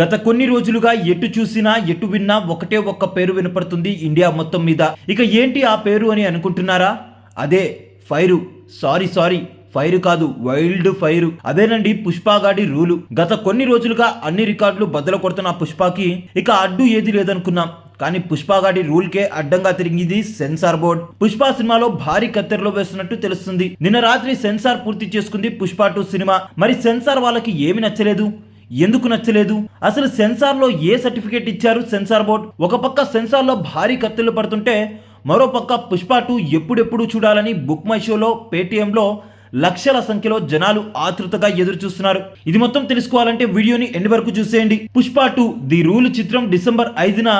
గత కొన్ని రోజులుగా ఎటు చూసినా ఎటు విన్నా ఒకటే ఒక్క పేరు వినపడుతుంది ఇండియా మొత్తం మీద. ఇక ఏంటి ఆ పేరు అని అనుకుంటున్నారా? అదే ఫైరు. Sorry sorry. ఫైర్ కాదు వైల్డ్ ఫైర్. అదేనండి పుష్పగాడి రూలు. గత కొన్ని రోజులుగా అన్ని రికార్డులు బద్దలు కొడుతున్న పుష్పకి ఇక అడ్డు ఏది లేదనుకున్నాం. కానీ పుష్పగాడి రూల్కే అడ్డంగా తిరిగింది సెన్సార్ బోర్డ్. పుష్ప సినిమాలో భారీ కత్తెరలో వేస్తున్నట్టు తెలుస్తుంది. నిన్న రాత్రి సెన్సార్ పూర్తి చేసుకుంది పుష్ప టూ సినిమా. మరి సెన్సార్ వాళ్ళకి ఏమి నచ్చలేదు? ఎందుకు నచ్చలేదు? అసలు సెన్సార్లో ఏ సర్టిఫికేట్ ఇచ్చారు సెన్సార్ బోర్డ్? ఒక పక్క సెన్సార్లో భారీ కత్తులు పడుతుంటే మరో పక్క పుష్ప టూ ఎప్పుడెప్పుడు చూడాలని బుక్ మై షోలో పేటీఎంలో లక్షల సంఖ్యలో జనాలు ఆతృతగా ఎదురు చూస్తున్నారు ఇది మొత్తం తెలుసుకోవాలంటే వీడియోని ఎండ్ వరకు చూసేయండి. పుష్ప టూ ది రూల్ చిత్రం డిసెంబర్ ఐదున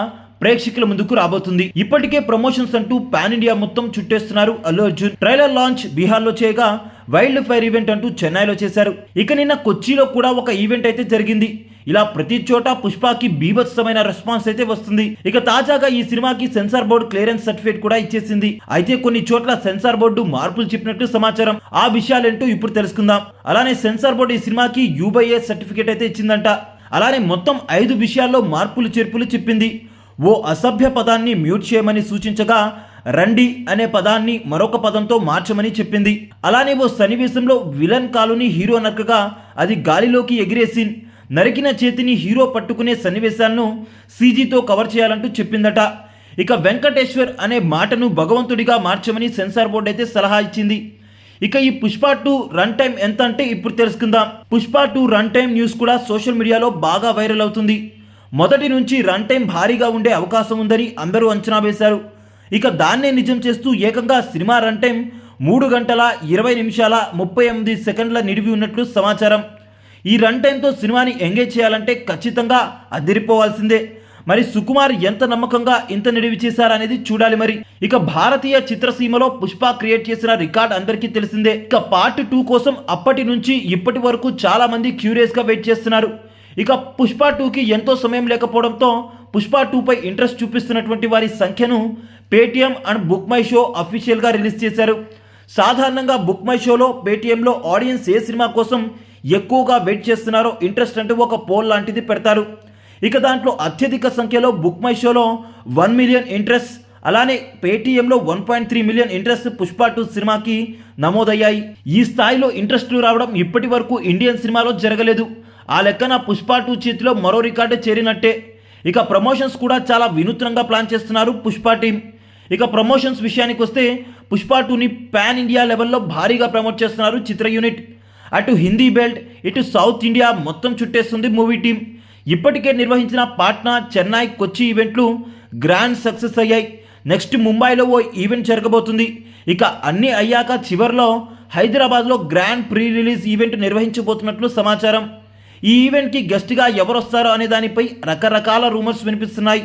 ప్రేక్షకుల ముందుకు రాబోతుంది. ఇప్పటికే ప్రమోషన్స్ అంటూ పాన్ ఇండియా మొత్తం చుట్టేస్తున్నారు అల్లు అర్జున్. ట్రైలర్ లాంచ్ బీహార్లో చేయగా వైల్డ్ ఫైర్ ఈవెంట్ అంటూ చెన్నైలో చేశారు. ఇక నిన్న కొచ్చిలో కూడా ఒక ఈవెంట్ అయితే జరిగింది. ఇలా ప్రతి చోట పుష్పకి బీభత్సమైన రెస్పాన్స్ అయితే వస్తుంది. ఇక తాజాగా ఈ సినిమాకి సెన్సార్ బోర్డు క్లియరెన్స్ సర్టిఫికేట్ కూడా ఇచ్చేసింది. అయితే కొన్ని చోట్ల సెన్సార్ బోర్డు మార్పులు చెప్పినట్టు సమాచారం. ఆ విషయాలేంటో ఇప్పుడు తెలుసుకుందాం. అలానే సెన్సార్ బోర్డు ఈ సినిమాకి యూబైఏ సర్టిఫికేట్ అయితే ఇచ్చిందంట. అలానే మొత్తం ఐదు విషయాల్లో మార్పులు చేర్పులు చెప్పింది. ఓ అసభ్య పదాన్ని మ్యూట్ చేయమని సూచించగా రండి అనే పదాన్ని మరొక పదంతో మార్చమని చెప్పింది. అలానే ఓ సన్నివేశంలో విలన్ కాలుని హీరో నరకగా అది గాలిలోకి ఎగిరేసి నరికిన చేతిని హీరో పట్టుకునే సన్నివేశాలను సీజీతో కవర్ చేయాలంటూ చెప్పిందట. ఇక వెంకటేశ్వర్ అనే మాటను భగవంతుడిగా మార్చమని సెన్సార్ బోర్డు అయితే సలహా ఇచ్చింది. ఇక ఈ పుష్ప టూ రన్ టైం ఎంత అంటే ఇప్పుడు తెలుసుకుందాం. Pushpa two run time news కూడా సోషల్ మీడియాలో బాగా వైరల్ అవుతుంది. మొదటి నుంచి రన్ టైం భారీగా ఉండే అవకాశం ఉందని అందరూ అంచనా వేశారు. ఇక దాన్నే నిజం చేస్తూ ఏకంగా సినిమా రన్ టైం మూడు గంటల ఇరవై నిమిషాల ముప్పై ఎనిమిది సెకండ్ల నిడివి ఉన్నట్లు సమాచారం. ఈ రన్ టైంతో సినిమాని ఎంగేజ్ చేయాలంటే ఖచ్చితంగా అదిరిపోవాల్సిందే. మరి సుకుమార్ ఎంత నమ్మకంగా ఇంత నిడివి చేశారనేది చూడాలి మరి. ఇక భారతీయ చిత్రసీమలో పుష్ప క్రియేట్ చేసిన రికార్డ్ అందరికీ తెలిసిందే. ఇక పార్ట్ టూ కోసం అప్పటి నుంచి ఇప్పటి వరకు చాలా మంది క్యూరియస్గా వెయిట్ చేస్తున్నారు. ఇక పుష్ప టూకి ఎంతో సమయం లేకపోవడంతో పుష్ప టూపై ఇంట్రెస్ట్ చూపిస్తున్నటువంటి వారి సంఖ్యను Paytm and Book My Show అఫీషియల్గా రిలీజ్ చేశారు. సాధారణంగా బుక్ మై షోలో పేటిఎంలో ఆడియన్స్ ఏ సినిమా కోసం ఎక్కువగా వెయిట్ చేస్తున్నారో ఇంట్రెస్ట్ అంటూ ఒక పోల్ లాంటిది పెడతారు. ఇక దాంట్లో అత్యధిక సంఖ్యలో బుక్ మై షోలో వన్ మిలియన్ ఇంట్రెస్ట్ అలానే పేటీఎంలో one point three million interest Pushpa two సినిమాకి నమోదయ్యాయి. ఈ స్థాయిలో ఇంట్రెస్ట్లు రావడం ఇప్పటి వరకు ఇండియన్ సినిమాలో జరగలేదు. ఆ లెక్కన పుష్ప టూ చేతిలో మరో రికార్డు చేరినట్టే. ఇక ప్రమోషన్స్ కూడా చాలా వినూత్నంగా ప్లాన్ చేస్తున్నారు పుష్ప టీం. ఇక ప్రమోషన్స్ విషయానికి వస్తే పుష్ప టూని పాన్ ఇండియా లెవెల్లో భారీగా ప్రమోట్ చేస్తున్నారు చిత్ర యూనిట్. అటు హిందీ బెల్ట్ ఇటు సౌత్ ఇండియా మొత్తం చుట్టేస్తుంది మూవీ టీం. ఇప్పటికే నిర్వహించిన పాట్నా చెన్నై కొచ్చి ఈవెంట్లు గ్రాండ్ సక్సెస్ అయ్యాయి. నెక్స్ట్ ముంబైలో ఓ ఈవెంట్ జరగబోతుంది. ఇక అన్నీ అయ్యాక చివరిలో హైదరాబాద్లో గ్రాండ్ ప్రీ రిలీజ్ ఈవెంట్ నిర్వహించబోతున్నట్లు సమాచారం. ఈ ఈవెంట్కి గెస్ట్గా ఎవరు వస్తారో అనే దానిపై రకరకాల రూమర్స్ వినిపిస్తున్నాయి.